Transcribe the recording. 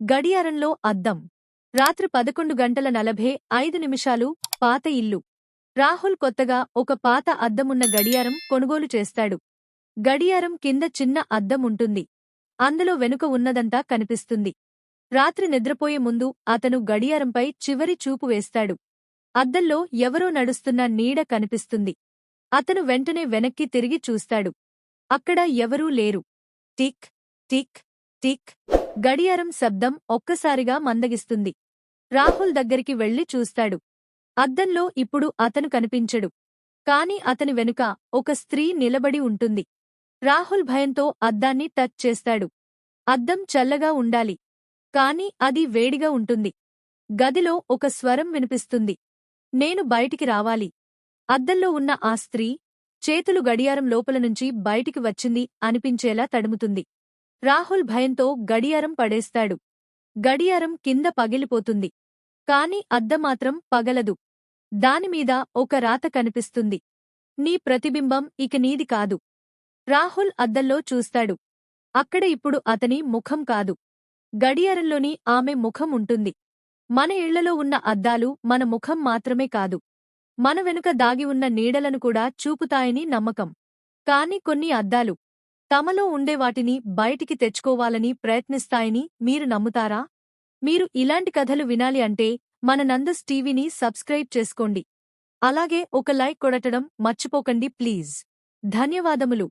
గడియారంలో అద్దం. రాత్రి పదకొండు గంటల నలభై ఐదు నిమిషాలు పాత ఇల్లు. రాహుల్ కొత్తగా ఒక పాత అద్దమున్న గడియారం కొనుగోలు చేస్తాడు. గడియారం కింద చిన్న అద్దం ఉంటుంది. అందులో వెనుక ఉన్నదంతా కనిపిస్తుంది. రాత్రి నిద్రపోయే ముందు అతను గడియారంపై చివరి చూపు వేస్తాడు. అద్దంలో ఎవరో నడుస్తున్న నీడ కనిపిస్తుంది. అతను వెంటనే వెనక్కి తిరిగి చూస్తాడు. అక్కడ ఎవరూ లేరు. Tick tick tick. గడియారం శబ్దం ఒక్కసారిగా మందగిస్తుంది. రాహుల్ దగ్గరికి వెళ్ళి చూస్తాడు. అద్దంలో ఇప్పుడు అతను కనిపించడు. కాని అతని వెనుక ఒక స్త్రీ నిలబడి ఉంటుంది. రాహుల్ భయంతో అద్దాన్ని టచ్ చేస్తాడు. అద్దం చల్లగా ఉండాలి. కాని అది వేడిగా ఉంటుంది. గదిలో ఒక స్వరం వినిపిస్తుంది. నేను బయటికి రావాలి. అద్దంలో ఉన్న ఆ స్త్రీ చేతులు గడియారం లోపల నుంచి బయటికి వచ్చింది అనిపించేలా తడుముతుంది. రాహుల్ భయంతో గడియారం పడేస్తాడు. గడియారం కింద పగిలిపోతుంది. కాని అద్దం మాత్రం పగలదు. దానిమీద ఒక రాత కనిపిస్తుంది. నీ ప్రతిబింబం ఇక నీది కాదు. రాహుల్ అద్దంలో చూస్తాడు. అక్కడ ఇప్పుడు అతని ముఖం కాదు. గడియారంలోని ఆమె ముఖం ఉంటుంది. మన ఇళ్ళలో ఉన్న అద్దాలు మన ముఖం మాత్రమే కాదు. మన వెనుక దాగి ఉన్న నీడలను కూడా చూపుతాయని నమ్మకం. కాని కొన్ని అద్దాలు తమలో ఉండే వాటిని బయటికి తెచ్చుకోవాలని ప్రయత్నిస్తాయని మీరు నమ్ముతారా? మీరు ఇలాంటి కథలు వినాలి అంటే మన నందస్ టీవీని సబ్స్క్రైబ్ చేసుకోండి. అలాగే ఒక లైక్ కొడటడం మర్చిపోకండి ప్లీజ్. ధన్యవాదములు.